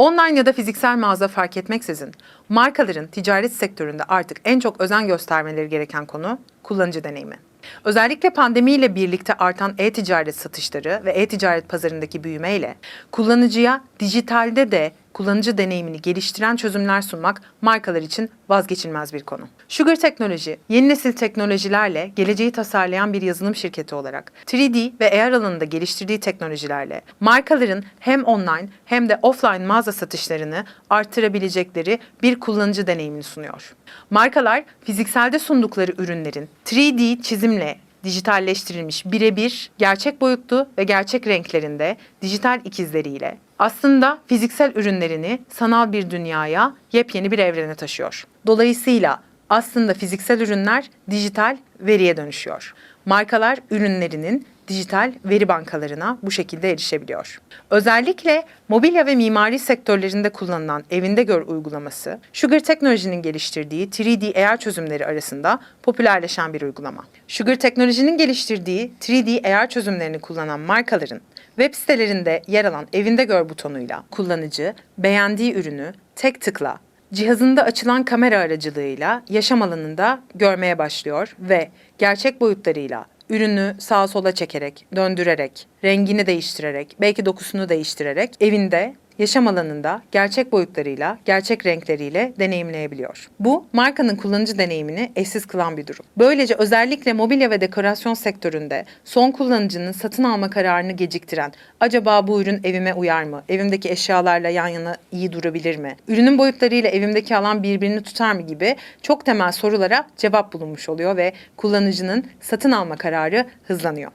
Online ya da fiziksel mağaza fark etmeksizin markaların ticaret sektöründe artık en çok özen göstermeleri gereken konu kullanıcı deneyimi. Özellikle pandemiyle birlikte artan e-ticaret satışları ve e-ticaret pazarındaki büyümeyle kullanıcıya dijitalde de kullanıcı deneyimini geliştiren çözümler sunmak markalar için vazgeçilmez bir konu. Sugar Teknoloji, yeni nesil teknolojilerle geleceği tasarlayan bir yazılım şirketi olarak 3D ve AR alanında geliştirdiği teknolojilerle markaların hem online hem de offline mağaza satışlarını arttırabilecekleri bir kullanıcı deneyimini sunuyor. Markalar fizikselde sundukları ürünlerin 3D çizimle dijitalleştirilmiş birebir, gerçek boyutlu ve gerçek renklerinde dijital ikizleriyle aslında fiziksel ürünlerini sanal bir dünyaya, yepyeni bir evrene taşıyor. Dolayısıyla aslında fiziksel ürünler dijital veriye dönüşüyor. Markalar ürünlerinin dijital veri bankalarına bu şekilde erişebiliyor. Özellikle mobilya ve mimari sektörlerinde kullanılan evinde gör uygulaması, Sugar Teknoloji'nin geliştirdiği 3D AR çözümleri arasında popülerleşen bir uygulama. Sugar Teknoloji'nin geliştirdiği 3D AR çözümlerini kullanan markaların web sitelerinde yer alan evinde gör butonuyla kullanıcı beğendiği ürünü tek tıkla cihazında açılan kamera aracılığıyla yaşam alanında görmeye başlıyor ve gerçek boyutlarıyla ürünü sağa sola çekerek, döndürerek, rengini değiştirerek, belki dokusunu değiştirerek evinde yaşam alanında gerçek boyutlarıyla, gerçek renkleriyle deneyimleyebiliyor. Bu markanın kullanıcı deneyimini eşsiz kılan bir durum. Böylece özellikle mobilya ve dekorasyon sektöründe son kullanıcının satın alma kararını geciktiren, acaba bu ürün evime uyar mı? Evimdeki eşyalarla yan yana iyi durabilir mi? Ürünün boyutlarıyla evimdeki alan birbirini tutar mı gibi çok temel sorulara cevap bulunmuş oluyor ve kullanıcının satın alma kararı hızlanıyor.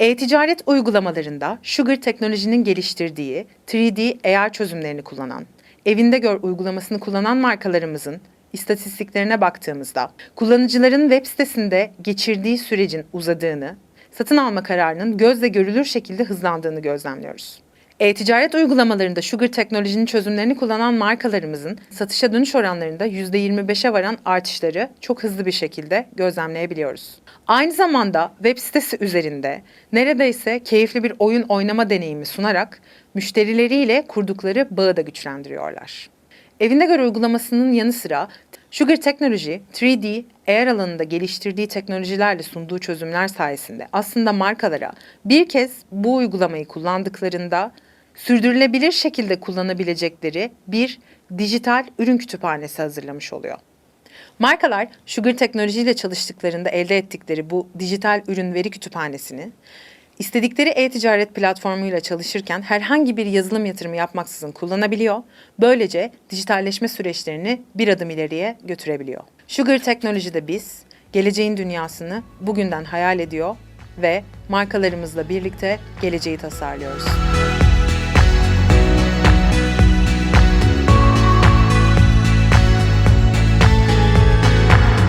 E-ticaret uygulamalarında Sugar Teknoloji'nin geliştirdiği 3D AR çözümlerini kullanan, evinde gör uygulamasını kullanan markalarımızın istatistiklerine baktığımızda kullanıcıların web sitesinde geçirdiği sürecin uzadığını, satın alma kararının gözle görülür şekilde hızlandığını gözlemliyoruz. E-ticaret uygulamalarında Sugar Teknoloji'nin çözümlerini kullanan markalarımızın satışa dönüş oranlarında %25'e varan artışları çok hızlı bir şekilde gözlemleyebiliyoruz. Aynı zamanda web sitesi üzerinde neredeyse keyifli bir oyun oynama deneyimi sunarak müşterileriyle kurdukları bağı da güçlendiriyorlar. Evinde göre uygulamasının yanı sıra Sugar Teknoloji 3D AR alanında geliştirdiği teknolojilerle sunduğu çözümler sayesinde aslında markalara bir kez bu uygulamayı kullandıklarında sürdürülebilir şekilde kullanabilecekleri bir dijital ürün kütüphanesi hazırlamış oluyor. Markalar Sugar Teknoloji ile çalıştıklarında elde ettikleri bu dijital ürün veri kütüphanesini istedikleri e-ticaret platformuyla çalışırken herhangi bir yazılım yatırımı yapmaksızın kullanabiliyor. Böylece dijitalleşme süreçlerini bir adım ileriye götürebiliyor. Sugar Teknoloji'de biz geleceğin dünyasını bugünden hayal ediyor ve markalarımızla birlikte geleceği tasarlıyoruz.